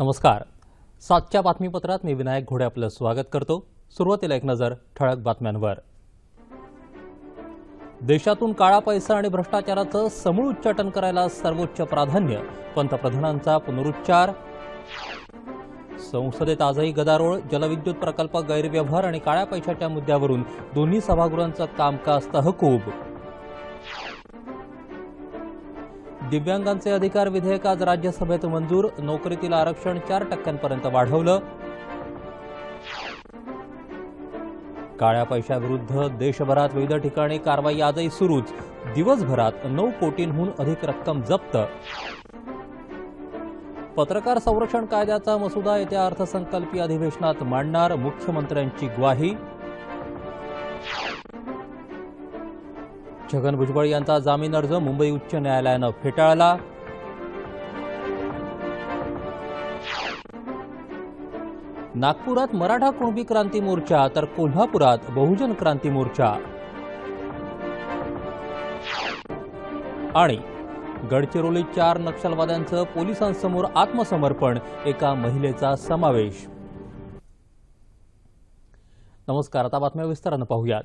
नमस्कार. सातच्या बातमीपत्रात मी विनायक घोडे आपलं स्वागत करतो. सुरुवातीला एक नजर ठळक बातम्यांवर. देशातून काळा पैसा आणि भ्रष्टाचाराचं समूळ उच्चाटन करायला सर्वोच्च प्राधान्य पंतप्रधानांचा पुनरुच्चार. संसदेत आजही गदारोळ जलविद्युत प्रकल्प गैरव्यवहार आणि काळ्या पैशाच्या मुद्द्यावरून दोन्ही सभागृहांचं कामकाज तहकूब. दिव्यांगांचे अधिकार विधेयक आज राज्यसभेत मंजूर. नोकरीतील आरक्षण चार टक्क्यांपर्यंत वाढवलं. काळ्या पैशाविरुद्ध देशभरात विविध ठिकाणी कारवाई आजही सुरूच. दिवसभरात नऊ कोटींहून अधिक रक्कम जप्त. पत्रकार संरक्षण कायद्याचा मसुदा येत्या अर्थसंकल्पीय अधिवेशनात मांडणार मुख्यमंत्र्यांची ग्वाही. छगन भुजबळ यांचा जामीन अर्ज मुंबई उच्च न्यायालयानं फेटाळला. नागपुरात मराठा कुणबी क्रांती मोर्चा तर कोल्हापुरात बहुजन क्रांती मोर्चा. आणि गडचिरोलीत चार नक्षलवाद्यांचं पोलिसांसमोर आत्मसमर्पण एका महिलेचा समावेश. नमस्कार आता बातम्या विस्तारानं पाहूयात.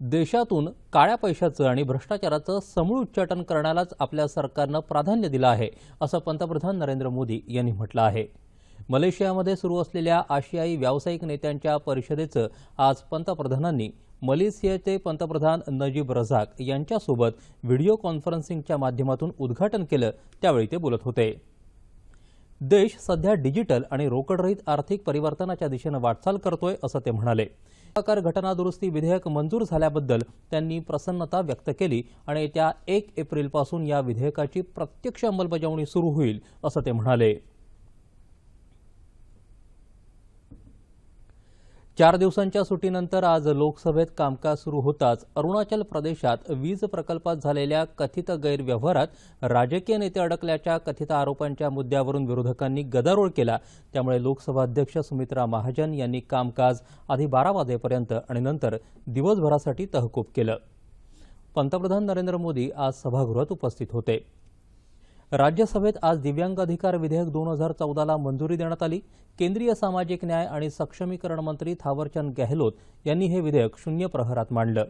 देशातून काळ्या पैशाचं आणि भ्रष्टाचाराचं समूळ उच्चाटन करण्यालाच आपल्या सरकारनं प्राधान्य दिलं आहे असं पंतप्रधान नरेंद्र मोदी यांनी म्हटलं आहे. मलेशियामध्ये सुरू असलेल्या आशियाई व्यावसायिक नेत्यांच्या परिषदेचं आज पंतप्रधानांनी मलेशियाचे पंतप्रधान नजीब रझाक यांच्यासोबत व्हिडिओ कॉन्फरन्सिंगच्या माध्यमातून उद्घाटन केलं त्यावेळी ते बोलत होते. देश सध्या डिजिटल आणि रोकडरहित आर्थिक परिवर्तनाच्या दिशेनं वाटचाल करतोय असं ते म्हणाले. आकार घटना दुरुस्ती विधेयक मंजूर झाल्याबद्दल त्यांनी प्रसन्नता व्यक्त केली आणि येत्या एक एप्रिलपासून या विधेयकाची प्रत्यक्ष अंमलबजावणी सुरू होईल असं ते म्हणाले. चार दिवसांच्या सुटीनंतर आज लोकसभेत कामकाज सुरू होताच अरुणाचल प्रदेशात वीज प्रकल्पात झालेल्या कथित गैरव्यवहारात राजकीय नेते अडकल्याच्या कथित आरोपांच्या मुद्द्यावरून विरोधकांनी गदारोळ केला. त्यामुळे लोकसभा अध्यक्ष सुमित्रा महाजन यांनी कामकाज आधी बारा वाजेपर्यंत आणि नंतर दिवसभरासाठी तहकूब केलं. पंतप्रधान नरेंद्र मोदी आज सभागृहात उपस्थित होते. राज्यसभेत आज दिव्यांग अधिकार विधेयक दोन हजार चौदाला मंजुरी देण्यात आली. केंद्रीय सामाजिक न्याय आणि सक्षमीकरण मंत्री थावरचंद गेहलोत यांनी हे विधेयक शून्य प्रहरात मांडलं.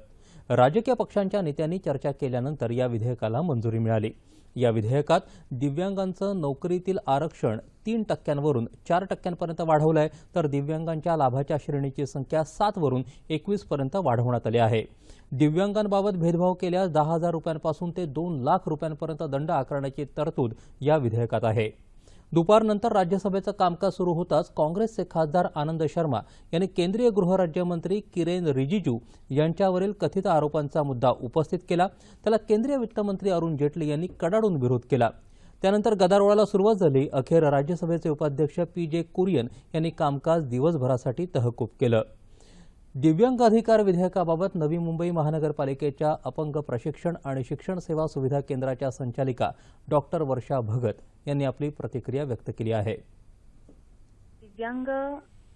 राजकीय पक्षांच्या नेत्यांनी चर्चा केल्यानंतर या विधेयकाला मंजुरी मिळाली. या विधेयकात दिव्यांगांचं नोकरीतील आरक्षण तीन टक्क्यांवरून चार टक्क्यांपर्यंत वाढवलं आहे तर दिव्यांगांच्या लाभाच्या श्रेणीची संख्या सातवरून एकवीसपर्यंत वाढवण्यात आली आहे. दिव्यांगांबाबत भेदभाव केल्यास दहा हजार रुपयांपासून ते दोन लाख रुपयांपर्यंत दंड आकारण्याची तरतूद या विधेयकात आहे. दुपारनंतर राज्यसभेचं कामकाज सुरू होताच काँग्रेसचे खासदार आनंद शर्मा यांनी केंद्रीय गृहराज्यमंत्री किरेन रिजिजू यांच्यावरील कथित आरोपांचा मुद्दा उपस्थित केला. त्याला केंद्रीय वित्तमंत्री अरुण जेटली यांनी कडाडून विरोध केला. त्यानंतर गदारोळाला सुरुवात झाली. अखेर राज्यसभेचे उपाध्यक्ष पी जे कुरियन यांनी कामकाज दिवसभरासाठी तहकूब केलं. दिव्यांग अधिकार विधेयकाबाबत नवी मुंबई महानगरपालिकेच्या अपंग प्रशिक्षण आणि शिक्षण सेवा सुविधा केंद्राच्या संचालिका डॉक्टर वर्षा भगत यांनी आपली प्रतिक्रिया व्यक्त केली आहे. दिव्यांग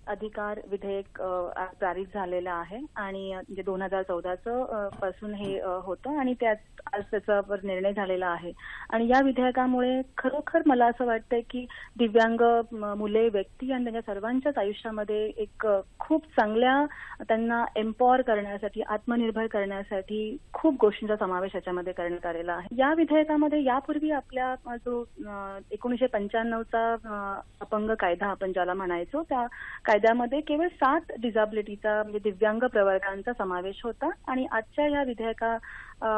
अधिकार विधेयक आज पारित झालेलं आहे आणि म्हणजे दोन हजार चौदाचं पासून हे होतं आणि त्यात आज त्याच्यावर निर्णय झालेला आहे. आणि या विधेयकामुळे खरोखर मला असं वाटतंय की दिव्यांग मुले व्यक्ती आणि त्यांच्या सर्वांच्याच आयुष्यामध्ये एक खूप चांगल्या त्यांना एम्पॉवर करण्यासाठी आत्मनिर्भर करण्यासाठी खूप गोष्टींचा समावेश याच्यामध्ये करण्यात आलेला आहे. या विधेयकामध्ये यापूर्वी आपल्या जो एकोणीशे पंच्याण्णवचा अपंग कायदा आपण ज्याला म्हणायचो त्या कायद्यामध्ये केवळ सात डिझॅबिलिटीचा म्हणजे दिव्यांग प्रवर्गांचा समावेश होता आणि आजच्या या विधेयका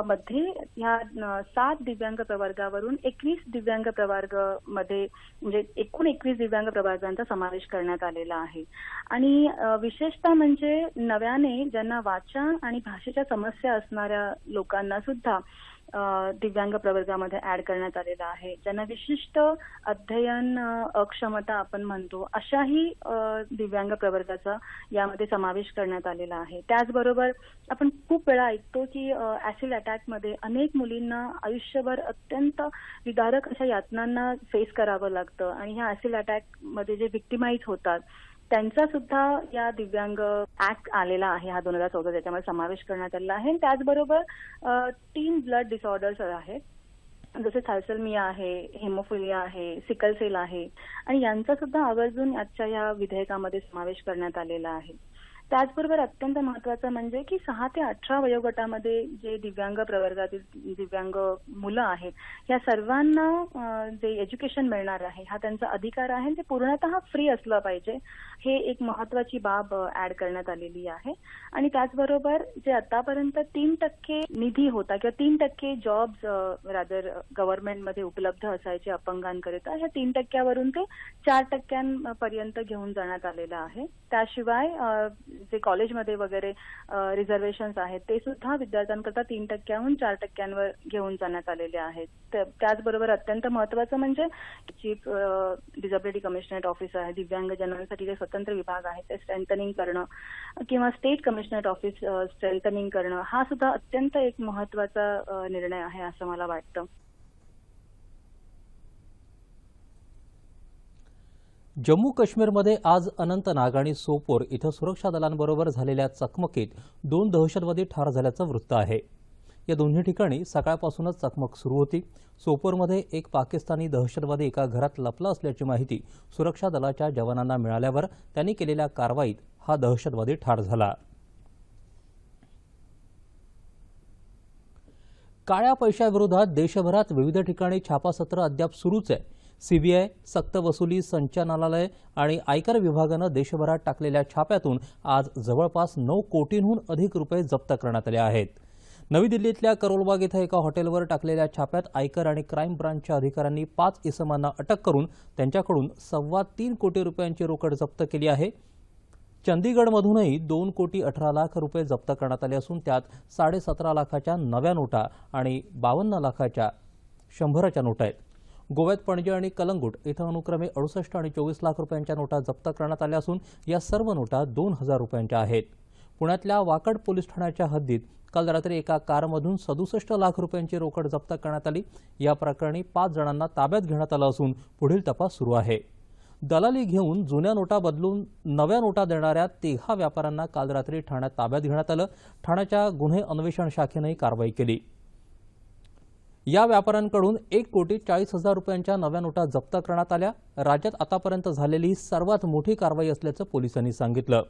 मध्ये ह्या सात दिव्यांग प्रवर्गावरून एकवीस दिव्यांग प्रवर्गमध्ये म्हणजे एकूण एकवीस दिव्यांग प्रवर्गांचा समावेश करण्यात आलेला आहे. आणि विशेषतः म्हणजे नव्याने ज्यांना वाचा आणि भाषेच्या समस्या असणाऱ्या लोकांना सुद्धा दिव्यांग प्रवर्गामध्ये ऍड करण्यात आलेला आहे. ज्यांना विशिष्ट अध्ययन अक्षमता आपण म्हणतो अशाही दिव्यांग प्रवर्गाचा यामध्ये समावेश करण्यात आलेला आहे. त्याचबरोबर आपण खूप वेळा ऐकतो की ऍसिड अटॅकमध्ये अनेक मुलींना आयुष्यभर अत्यंत विदारक अशा यातनांना फेस करावं लागतं. आणि ह्या ऍसिड अटॅकमध्ये जे विक्टिमाइज होतात त्यांचा सुद्धा या दिव्यांग ऍक्ट आलेला आहे हा दोन हजार चौदा त्याच्यामध्ये समावेश करण्यात आलेला आहे. आणि त्याचबरोबर तीन ब्लड डिसऑर्डर्स आहेत जसे थॅलसेमिया आहे हेमोफिलिया आहे सिकल सेल आहे. आणि यांचा सुद्धा आवर्जून आजच्या या विधेयकामध्ये समावेश करण्यात आलेला आहे. त्याचबरोबर अत्यंत महत्वाचं म्हणजे की सहा ते अठरा वयोगटामध्ये जे दिव्यांग प्रवर्गातील दिव्यांग मुलं आहेत या सर्वांना जे एज्युकेशन मिळणार आहे हा त्यांचा अधिकार आहे ते पूर्णतः फ्री असलं पाहिजे हे एक महत्वाची बाब ऍड करण्यात आलेली आहे. आणि त्याचबरोबर जे आतापर्यंत तीन टक्के निधी होता किंवा तीन टक्के जॉब्स रादर गव्हर्नमेंटमध्ये उपलब्ध असायचे अपंगांकरिता ह्या तीन टक्क्यावरून ते चार टक्क्यांपर्यंत घेऊन जाण्यात आलेलं आहे. त्याशिवाय जे कॉलेजमध्ये वगैरे रिझर्वेशन्स आहेत ते सुद्धा विद्यार्थ्यांकरता तीन टक्क्याहून चार टक्क्यांवर घेऊन जाण्यात आलेले आहेत. त्याचबरोबर अत्यंत महत्वाचं म्हणजे चीफ डिझेबिलिटी कमिशनरेट ऑफिस आहे दिव्यांगजनांसाठी जे स्वतंत्र विभाग आहे ते स्ट्रेंथनिंग करणं किंवा स्टेट कमिशनरेट ऑफिस स्ट्रेंथनिंग करणं हा सुद्धा अत्यंत एक महत्त्वाचा निर्णय आहे असं मला वाटतं. जम्मू काश्मीरमध्ये आज अनंतनाग आणि सोपोर इथं सुरक्षा दलांबरोबर झालेल्या चकमकीत दोन दहशतवादी ठार झाल्याचं वृत्त आहे. या दोन्ही ठिकाणी सकाळपासूनच चकमक सुरू होती. सोपोरमध्ये एक पाकिस्तानी दहशतवादी एका घरात लपला असल्याची माहिती सुरक्षा दलाच्या जवानांना मिळाल्यावर त्यांनी केलेल्या कारवाईत हा दहशतवादी ठार झाला. काळ्या पैशाविरोधात देशभरात विविध ठिकाणी छापासत्र अद्याप सुरूच आहे. सीबीआय सक्तवसुली संचालनालय आणि आयकर विभागानं देशभरात टाकलेल्या छाप्यातून आज जवळपास नऊ कोटींहून अधिक रुपये जप्त करण्यात आले आहेत. नवी दिल्लीतल्या करोलबाग इथं एका हॉटेलवर टाकलेल्या छाप्यात आयकर आणि क्राईम ब्रांचच्या अधिकाऱ्यांनी पाच इसमांना अटक करून त्यांच्याकडून सव्वा तीन कोटी रुपयांची रोकड जप्त केली आहे. चंदीगडमधूनही दोन कोटी अठरा लाख रुपये जप्त करण्यात आले असून त्यात साडेसतरा लाखाच्या नव्या नोटा आणि बावन्न लाखाच्या शंभराच्या नोटा आहेत. गोव्यात पणजी आणि कलंगूट इथं अनुक्रमे अडुसष्ट आणि चोवीस लाख रुपयांच्या नोटा जप्त करण्यात आल्या असून या सर्व नोटा दोन हजार रुपयांच्या आहेत. पुण्यातल्या वाकड पोलीस ठाण्याच्या हद्दीत काल रात्री एका कारमधून सदुसष्ट लाख रुपयांची रोकड जप्त करण्यात आली. या प्रकरणी पाच जणांना ताब्यात घेण्यात आलं असून पुढील तपास सुरू आहे. दलाली घेऊन जुन्या नोटा बदलून नव्या नोटा देणाऱ्या तिघा व्यापाऱ्यांना काल रात्री ठाण्यात ताब्यात घेण्यात आलं. ठाण्याच्या गुन्हे अन्वेषण शाखेनंही कारवाई केली. या व्यापाऱ्यांकडून एक कोटी चाळीस हजार रुपयांच्या नव्या नोटा जप्त करण्यात आल्या. राज्यात आतापर्यंत झालेली ही सर्वात मोठी कारवाई असल्याचं पोलिसांनी सांगितलं.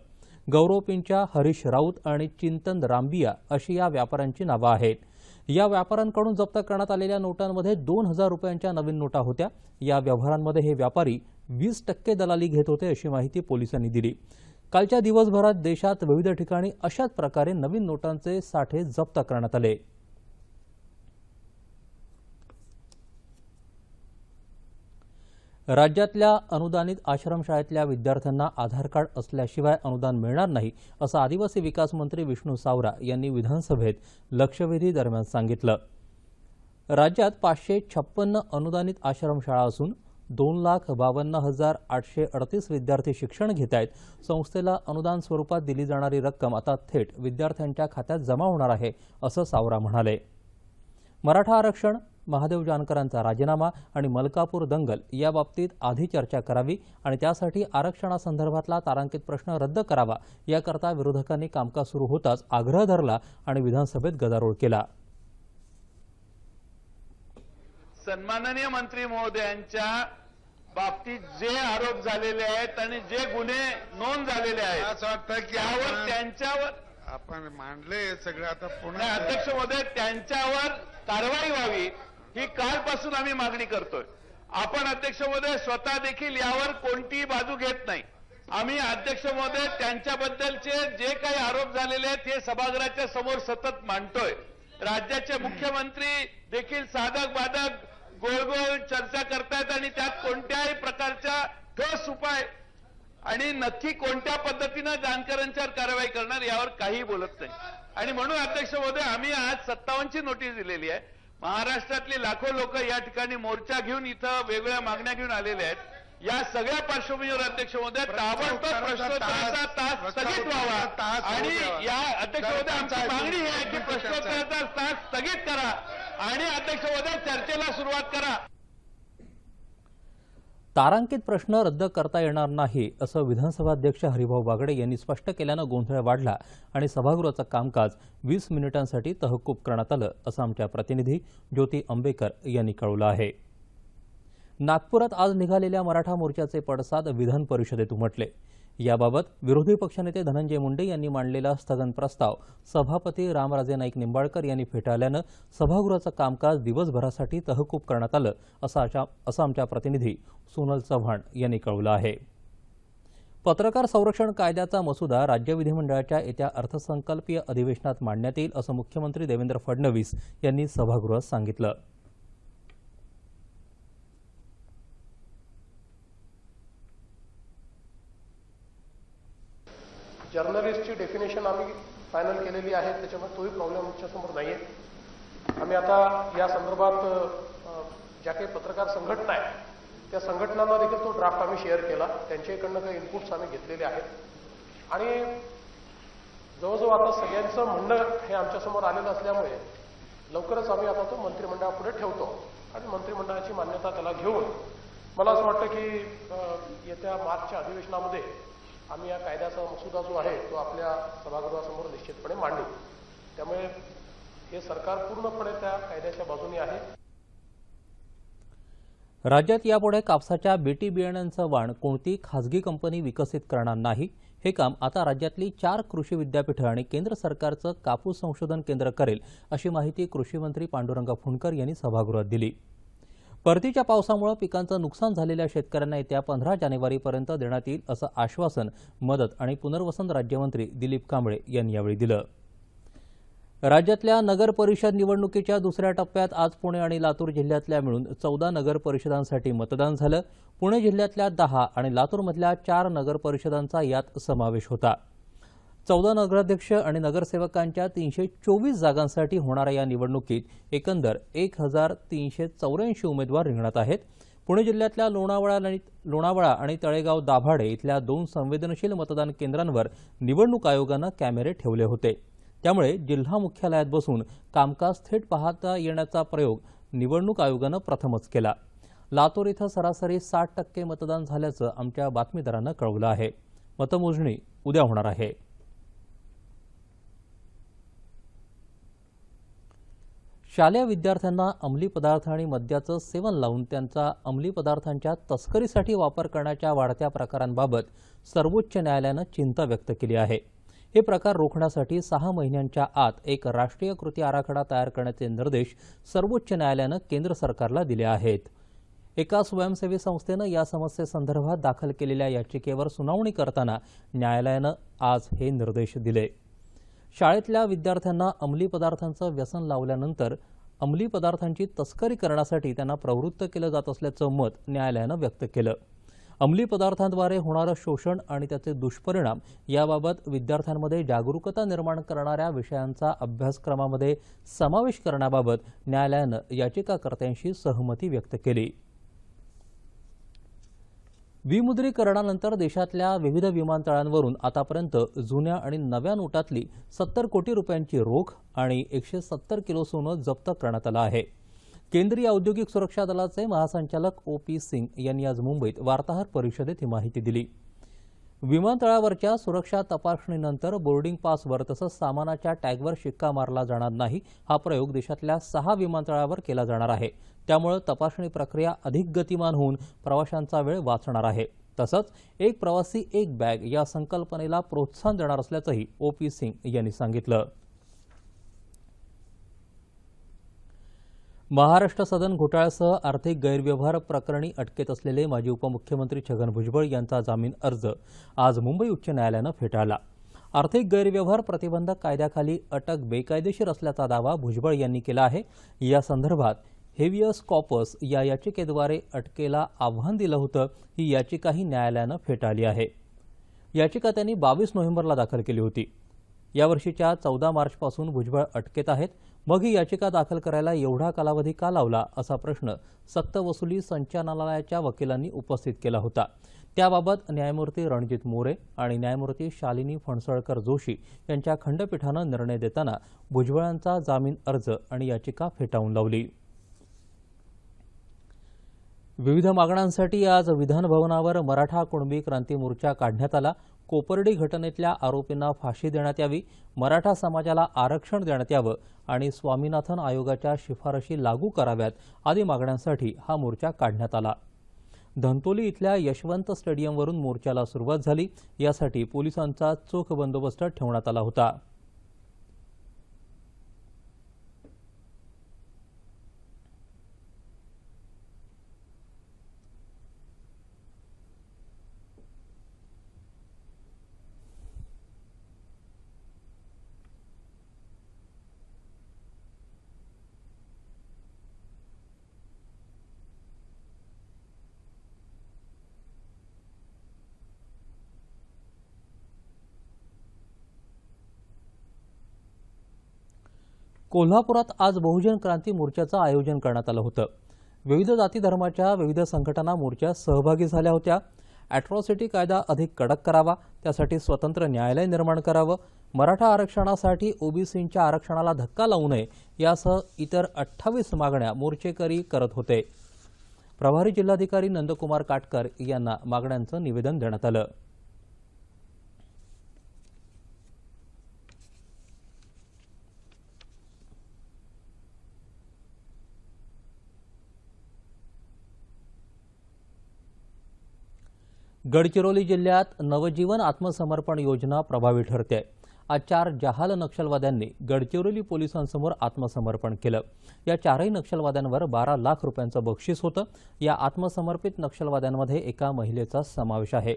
गौरव पिंचा हरीश राऊत आणि चिंतन रामबिया अशी या व्यापाऱ्यांची नावं आहेत. या व्यापाऱ्यांकडून जप्त करण्यात आलेल्या नोटांमध्ये दोन हजार रुपयांच्या नवीन नोटा होत्या. या व्यवहारांमध्ये हे व्यापारी वीस टक्के दलाली घेत होते अशी माहिती पोलिसांनी दिली. कालच्या दिवसभरात देशात विविध ठिकाणी अशाच प्रकारे नवीन नोटांचे साठे जप्त करण्यात आले. राज्यातल्या अनुदानित आश्रमशाळेतल्या विद्यार्थ्यांना आधार कार्ड असल्याशिवाय अनुदान मिळणार नाही असं आदिवासी विकास मंत्री विष्णू सावरा यांनी विधानसभेत लक्षवेधी दरम्यान सांगितलं. राज्यात पाचशे छप्पन्न अनुदानित आश्रमशाळा असून दोन लाख बावन्न हजार आठशे अडतीस विद्यार्थी शिक्षण घेत आहेत. संस्थेला अनुदान स्वरूपात दिली जाणारी रक्कम आता थेट विद्यार्थ्यांच्या खात्यात जमा होणार आहे असं सावरा म्हणाले. मराठा आरक्षण महादेव जानकरांचा राजीनामा आणि मलकापूर दंगल याबाबतीत आधी चर्चा करावी आणि त्यासाठी आरक्षणासंदर्भातला तारांकित प्रश्न रद्द करावा याकरता विरोधकांनी कामकाज सुरू होताच आग्रह धरला आणि विधानसभेत गदारोळ केला. सन्माननीय मंत्री महोदयांच्या बाबतीत जे आरोप झालेले आहेत आणि जे गुन्हे नोंद झालेले आहेत असं वाटतं की आपण- त्यांच्यावर आपण मांडले सगळं आता नाही, पुन्हा अध्यक्ष महोदय त्यांच्यावर कारवाई व्हावी. ही कालपासून आम्ही मागणी करतोय. आपण अध्यक्ष महोदय स्वतः देखील यावर कोणतीही बाजू घेत नाही. आम्ही अध्यक्ष महोदय त्यांच्याबद्दलचे जे काही आरोप झालेले आहेत हे सभागृहाच्या समोर सतत मांडतोय. राज्याचे मुख्यमंत्री देखील साधक बाधक गोळ गोळ चर्चा करतायत आणि त्यात कोणत्याही प्रकारच्या ठोस उपाय आणि नक्की कोणत्या पद्धतीनं जानकरांच्यावर कारवाई करणार यावर काही बोलत नाही. आणि म्हणून अध्यक्ष महोदय आम्ही आज सत्तावन्नची नोटीस दिलेली आहे. महाराष्ट्रातली लाखो लोक या ठिकाणी मोर्चा घेऊन इथं वेगवेगळ्या मागण्या घेऊन आलेल्या आहेत. या सगळ्या पार्श्वभूमीवर अध्यक्ष महोदय ताबडतोब प्रश्नोत्तराचा तास स्थगित व्हावा. आणि या अध्यक्ष महोदय आमची मागणी ही आहे की प्रश्नोत्तराचा तास स्थगित करा आणि अध्यक्ष महोदय चर्चेला सुरुवात करा. तारांकित प्रश्न रद्द करता येणार नाही असं विधानसभाध्यक्ष हरिभाऊ बागडे यांनी स्पष्ट केल्यानं गोंधळ वाढला आणि सभागृहाचं कामकाज वीस मिनिटांसाठी तहकूब करण्यात आलं असं आमच्या प्रतिनिधी ज्योती आंबेकर यांनी कळवलं आहे. नागपुरात आज निघालेल्या मराठा मोर्चाचे पडसाद विधान परिषदेत उमटले. याबाबत विरोधी पक्षनेते धनंजय मुंडे यांनी मांडलेला स्थगन प्रस्ताव सभापती रामराजे नाईक निंबाळकर यांनी फेटाळल्यानं सभागृहाचं कामकाज दिवसभरासाठी तहकूब करण्यात आलं असं असं आमच्या प्रतिनिधी सोनल चव्हाण यांनी कळवलं आहे. पत्रकार संरक्षण कायद्याचा मसुदा राज्य विधिमंडळाच्या येत्या अर्थसंकल्पीय अधिवेशनात मांडण्यात येईल असं मुख्यमंत्री देवेंद्र फडणवीस यांनी सभागृहात सांगितलं. जर्नलिस्टची डेफिनेशन आम्ही फायनल केलेली आहे त्याच्यामुळे तोही प्रॉब्लेम आमच्यासमोर नाही आहे आम्ही आता या संदर्भात ज्या काही पत्रकार संघटना आहेत त्या संघटनांना देखील तो ड्राफ्ट आम्ही शेअर केला. त्यांच्याकडनं काही इनपुट्स आम्ही घेतलेले आहेत. आणि जवळजवळ आता सगळ्यांचं म्हणणं हे आमच्यासमोर आलेलं असल्यामुळे लवकरच आम्ही आता तो मंत्रिमंडळापुढे ठेवतो आणि मंत्रिमंडळाची मान्यता त्याला घेऊन मला असं वाटतं की येत्या मार्चच्या अधिवेशनामध्ये आम्ही या कायद्याचा मसुदा जो आहे तो आपल्या सभागृहासमोर निश्चितपणे मांडू. त्यामुळे हे सरकार पूर्णपणे त्या कायद्याच्या बाजूने आहे. राज्यात यापुढे कापसाच्या बीटी बियाण्यांचं वाण कोणती खासगी कंपनी विकसित करणार नाही हे काम आता राज्यातली चार कृषी विद्यापीठं आणि केंद्र सरकारचं कापूस संशोधन केंद्र करेल अशी माहिती कृषी मंत्री पांडुरंग फुंडकर यांनी सभागृहात दिली. परतीच्या पावसामुळे पिकांचं नुकसान झालेल्या शेतकऱ्यांना येत्या पंधरा जानेवारीपर्यंत देण्यात येईल असं आश्वासन मदत आणि पुनर्वसन राज्यमंत्री दिलीप कांबळे यांनी यावेळी दिलं. राज्यातल्या नगर परिषद निवडणुकीच्या दुसऱ्या टप्प्यात आज पुणे आणि लातूर जिल्ह्यातल्या मिळून चौदा नगर परिषदांसाठी मतदान झालं. पुणे जिल्ह्यातल्या दहा आणि लातूरमधल्या चार नगर परिषदांचा यात समावेश होता. चौदा नगराध्यक्ष आणि नगरसेवकांच्या तीनशे चोवीस जागांसाठी होणाऱ्या या निवडणुकीत एकंदर एक हजार तीनशे चौऱ्याऐंशी उमेदवार रिंगणात आहेत. पुणे जिल्ह्यातल्या लोणावळा आणि लोणावळा आणि तळेगाव दाभाडे इथल्या दोन संवेदनशील मतदान केंद्रांवर निवडणूक आयोगानं कॅमेरे ठेवले होते. त्यामुळे जिल्हा मुख्यालयात बसून कामकाज थेट पाहता येण्याचा प्रयोग निवडणूक आयोगानं प्रथमच केला. लातूर इथं सरासरी साठ टक्के मतदान झाल्याचं आमच्या बातमीदारानं कळवलं आहे. मतमोजणी उद्या होणार आहे. शालेय विद्यार्थ्यांना अंमली पदार्थ आणि मद्याचं सेवन लावून त्यांचा अंमली पदार्थांच्या तस्करीसाठी वापर करण्याच्या वाढत्या प्रकारांबाबत सर्वोच्च न्यायालयानं चिंता व्यक्त केली आहे. हे प्रकार रोखण्यासाठी सहा महिन्यांच्या आत एक राष्ट्रीय कृती आराखडा तयार करण्याचे निर्देश सर्वोच्च न्यायालयानं केंद्र सरकारला दिले आहेत. एका स्वयंसेवी संस्थेनं या समस्येसंदर्भात दाखल केलेल्या याचिकेवर सुनावणी करताना न्यायालयानं आज हे निर्देश दिले. शाळेतल्या विद्यार्थ्यांना अंमली पदार्थांचं व्यसन लावल्यानंतर अंमली पदार्थांची तस्करी करण्यासाठी त्यांना प्रवृत्त केलं जात असल्याचं मत न्यायालयानं व्यक्त केलं. अंमली पदार्थांद्वारे होणारं शोषण आणि त्याचे दुष्परिणाम याबाबत विद्यार्थ्यांमध्ये जागरूकता निर्माण करणाऱ्या विषयांचा अभ्यासक्रमामध्ये समावेश करण्याबाबत न्यायालयानं याचिकाकर्त्यांशी सहमती व्यक्त केली. विमुद्रीकरणानंतर देशातल्या विविध विमानतळांवरून आतापर्यंत जुन्या आणि नव्या नोटातली सत्तर कोटी रुपयांची रोख आणि एकशे सत्तर किलो सोनं जप्त करण्यात आलं आहे. केंद्रीय औद्योगिक सुरक्षा दलाचे महासंचालक ओ पी सिंग यांनी आज मुंबईत वार्ताहर परिषदेत ही माहिती दिली. विमानतळावरच्या सुरक्षा तपासणीनंतर बोर्डिंग पासवर तसंच सामानाच्या टॅगवर शिक्का मारला जाणार नाही हा प्रयोग देशातल्या सहा विमानतळावर केला जाणार आहे. त्यामुळे तपासणी प्रक्रिया अधिक गतिमान होऊन प्रवाशांचा वेळ वाचणार आहे. तसंच एक प्रवासी एक बॅग या संकल्पनेला प्रोत्साहन देणार असल्याचंही ओ पी सिंग यांनी सांगितलं. महाराष्ट्र सदन घोटाळ्यासह आर्थिक गैरव्यवहार प्रकरणी अटकेत असलेले माजी उपमुख्यमंत्री छगन भुजबळ यांचा जामीन अर्ज आज मुंबई उच्च न्यायालयानं फेटाळला. आर्थिक गैरव्यवहार प्रतिबंधक कायद्याखाली अटक बेकायदेशीर असल्याचा दावा भुजबळ यांनी केला आहे. या संदर्भात हेवियस कॉपस या याचिकेद्वारे अटकेला आव्हान दिलं होतं. ही याचिकाही न्यायालयानं फेटाळली आहे. याचिका त्यांनी बावीस नोव्हेंबरला दाखल केली होती. यावर्षीच्या चौदा मार्चपासून भुजबळ अटकेत आहेत. मग ही याचिका दाखल करायला एवढा कालावधी का लावला असा प्रश्न सक्तवसुली संचालनालयाच्या वकिलांनी उपस्थित केला होता. त्याबाबत न्यायमूर्ती रणजित मोरे आणि न्यायमूर्ती शालिनी फणसळकर जोशी यांच्या खंडपीठानं निर्णय देताना भुजबळांचा जामीन अर्ज आणि याचिका फेटाळून लावली. विविध मागण्यांसाठी आज विधानभवनावर मराठा कुणबी क्रांती मोर्चा काढण्यात आला. कोपर्डी घटनेतल्या आरोपींना फाशी देण्यात यावी मराठा समाजाला आरक्षण देण्यात यावं आणि स्वामीनाथन आयोगाच्या शिफारशी लागू कराव्यात आदी मागण्यांसाठी हा मोर्चा काढण्यात आला. धंतोली इथल्या यशवंत स्टेडियमवरून मोर्चाला सुरुवात झाली यासाठी पोलिसांचा चोख बंदोबस्त ठेवण्यात आला होता. कोल्हापुरात आज बहुजन क्रांती मोर्चाचं आयोजन करण्यात आलं होतं. विविध जाती धर्माच्या विविध संघटना मोर्चात सहभागी झाल्या होत्या. ॲट्रॉसिटी कायदा अधिक कडक करावा त्यासाठी स्वतंत्र न्यायालय निर्माण करावं मराठा आरक्षणासाठी ओबीसींच्या आरक्षणाला धक्का लावू नये यासह इतर अठ्ठावीस मागण्या मोर्चेकरी करत होते. प्रभारी जिल्हाधिकारी नंदकुमार काटकर यांना मागण्यांचं निवेदन देण्यात आलं. गडचिरोली जिल्ह्यात नवजीवन आत्मसमर्पण योजना प्रभावी ठरते. आज चार जहाल नक्षलवाद्यांनी गडचिरोली पोलिसांसमोर आत्मसमर्पण केलं. या चारही नक्षलवाद्यांवर बारा लाख रुपयांचं बक्षीस होतं. या आत्मसमर्पित नक्षलवाद्यांमध्ये एका महिलेचा समावेश आहे.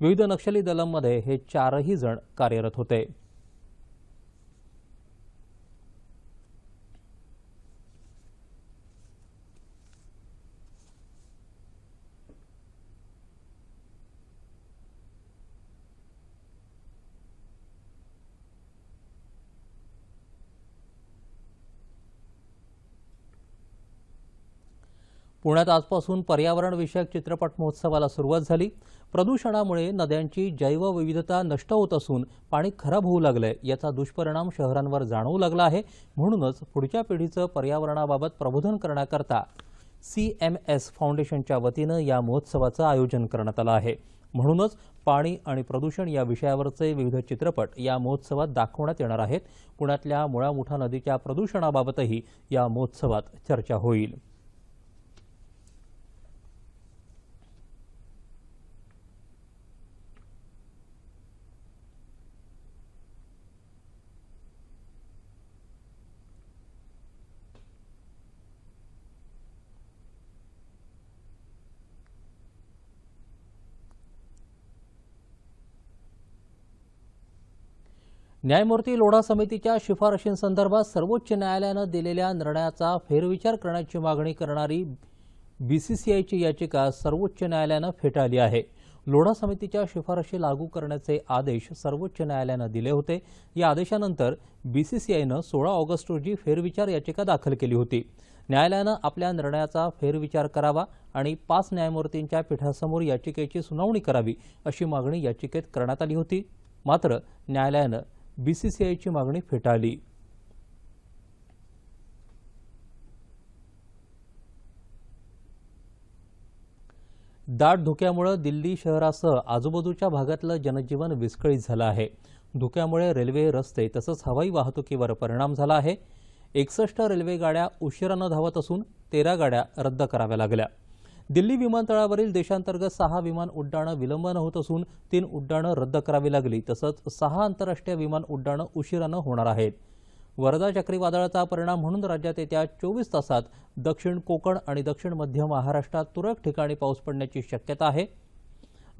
विविध नक्षली दलांमध्ये हे चारही जण कार्यरत होते. पुण्यात आजपासून पर्यावरणविषयक चित्रपट महोत्सवाला सुरुवात झाली. प्रदूषणामुळे नद्यांची जैवविविधता नष्ट होत असून पाणी खराब होऊ लागलंय याचा दुष्परिणाम शहरांवर जाणवू लागला आहे. म्हणूनच पुढच्या पिढीचं पर्यावरणाबाबत प्रबोधन करण्याकरता सी एम एस फाउंडेशनच्या वतीनं या महोत्सवाचं आयोजन करण्यात आलं आहे. म्हणूनच पाणी आणि प्रदूषण या विषयावरचे विविध चित्रपट या महोत्सवात दाखवण्यात येणार आहेत. पुण्यातल्या मुळामुठा नदीच्या प्रदूषणाबाबतही या महोत्सवात चर्चा होईल. न्यायमूर्ती लोढा समितीच्या शिफारशींसंदर्भात सर्वोच्च न्यायालयानं दिलेल्या निर्णयाचा फेरविचार करण्याची मागणी करणारी बीसीसीआयची याचिका सर्वोच्च न्यायालयानं फेटाळली आहे. लोढा समितीच्या शिफारशी लागू करण्याचे आदेश सर्वोच्च न्यायालयानं दिले होते. या आदेशानंतर बीसीसीआयनं सोळा ऑगस्ट रोजी फेरविचार याचिका दाखल केली होती. न्यायालयानं आपल्या निर्णयाचा फेरविचार करावा आणि पाच न्यायमूर्तींच्या पीठासमोर याचिकेची सुनावणी करावी अशी मागणी याचिकेत करण्यात आली होती. मात्र न्यायालयानं बीसीसीआयची मागणी फेटाळली. दाट धुक्यामुळे दिल्ली शहरासह आजूबाजूच्या भागातलं जनजीवन विस्कळीत झालं आहे. धुक्यामुळे रेल्वे रस्ते तसंच हवाई वाहतुकीवर परिणाम झाला आहे. एकसष्ट रेल्वे गाड्या उशिरानं धावत असून तेरा गाड्या रद्द कराव्या लागल्या. दिल्ली विमानतळावरील देशांतर्गत सहा विमान उड्डाणं विलंबानं होत असून तीन उड्डाणं रद्द करावी लागली तसंच सहा आंतरराष्ट्रीय विमान उड्डाणं उशिरानं होणार आहेत. वरदा चक्रीवादळाचा परिणाम म्हणून राज्यात येत्या चोवीस तासात दक्षिण कोकण आणि दक्षिण मध्य महाराष्ट्रात तुरळक ठिकाणी पाऊस पडण्याची शक्यता आहे.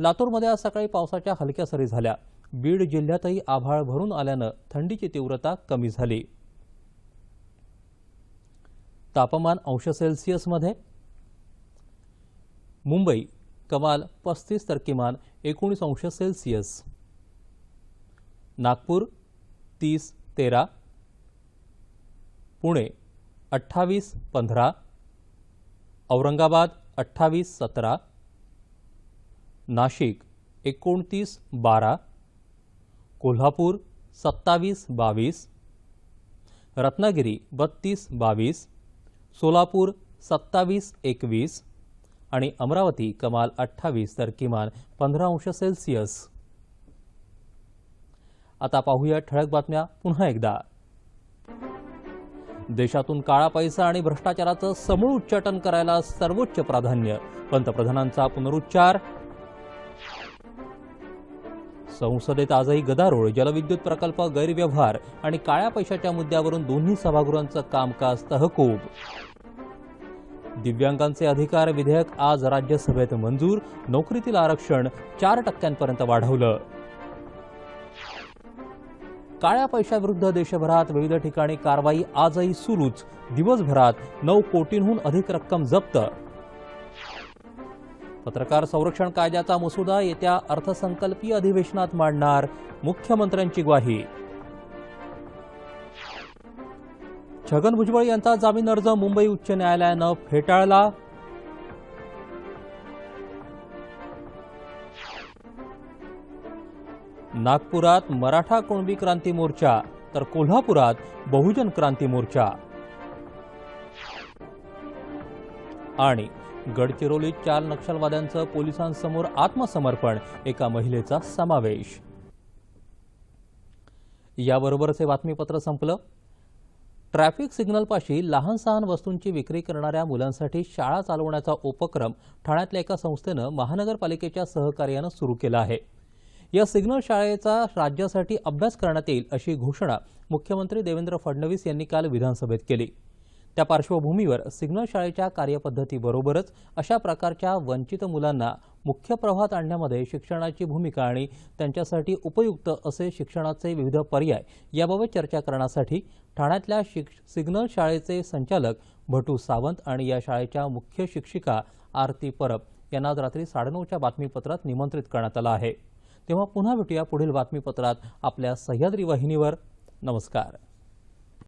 लातूरमध्ये आज सकाळी पावसाच्या हलक्या सरी झाल्या. बीड जिल्ह्यातही आभाळ भरून आल्यानं थंडीची तीव्रता कमी झाली. तापमान अंश सेल्सिअसमध्ये मुंबई कमाल पस्तीस तर किमान एकोणीस अंश सेल्सिअस. नागपूर तीस तेरा. पुणे अठ्ठावीस पंधरा. औरंगाबाद अठ्ठावीस सतरा. नाशिक एकोणतीस बारा. कोल्हापूर सत्तावीस बावीस. रत्नागिरी बत्तीस बावीस. सोलापूर सत्तावीस एकवीस. आणि अमरावती कमाल अठ्ठावीस तर किमान पंधरा अंश सेल्सिअस. आता पाहूया ठळक बातम्या पुन्हा एकदा. देशातून काळा पैसा आणि भ्रष्टाचाराचं समूळ उच्चाटन करायला सर्वोच्च प्राधान्य. पंतप्रधानांचा पुनरुच्चार. संसदेत आजही गदारोळ जलविद्युत प्रकल्प गैरव्यवहार आणि काळ्या पैशाच्या मुद्द्यावरून दोन्ही सभागृहांचं कामकाज तहकूब. दिव्यांगांचे अधिकार विधेयक आज राज्यसभेत मंजूर. नोकरीतील आरक्षण चार टक्क्यांपर्यंत वाढवलं. काळ्या पैशाविरुद्ध देशभरात विविध ठिकाणी कारवाई आजही सुरूच. दिवसभरात नऊ कोटींहून अधिक रक्कम जप्त. पत्रकार संरक्षण कायद्याचा मसुदा येत्या अर्थसंकल्पीय अधिवेशनात मांडणार मुख्यमंत्र्यांची ग्वाही. छगन भुजबळ यांचा जामीन अर्ज मुंबई उच्च न्यायालयानं फेटाळला. नागपुरात मराठा कुणबी क्रांती मोर्चा तर कोल्हापुरात बहुजन क्रांती मोर्चा. आणि गडचिरोलीत चार नक्षलवाद्यांचं पोलिसांसमोर आत्मसमर्पण एका महिलेचा समावेश. याबरोबरच हे बातमीपत्र संपलं. ट्रॅफिक सिग्नलपाशी लहान सहान वस्तूंची विक्री करणाऱ्या मुलांसाठी शाळा चालवण्याचा उपक्रम ठाण्यातल्या एका संस्थेनं महानगरपालिकेच्या सहकार्यानं सुरू केला आहे. या सिग्नल शाळेचा राज्यासाठी अभ्यास करण्यात येईल अशी घोषणा मुख्यमंत्री देवेंद्र फडणवीस यांनी काल विधानसभेत केली. त्या पार्श्वभूमीवर सिग्नल शाळेच्या कार्यपद्धतीबरोबरच अशा प्रकारच्या वंचित मुलांना मुख्य प्रवाहात आणण्यामध्ये शिक्षणाची भूमिका आणि त्यांच्यासाठी उपयुक्त असे शिक्षणाचे विविध पर्याय याबाबत चर्चा करण्यासाठी ठाण्यातल्या शिक सिग्नल शाळेचे संचालक भटू सावंत आणि या शाळेच्या मुख्य शिक्षिका आरती परब यांना आज रात्री साडेनऊच्या बातमीपत्रात निमंत्रित करण्यात आलं आहे. तेव्हा पुन्हा भेटूया पुढील बातमीपत्रात आपल्या सह्याद्री वाहिनीवर. नमस्कार.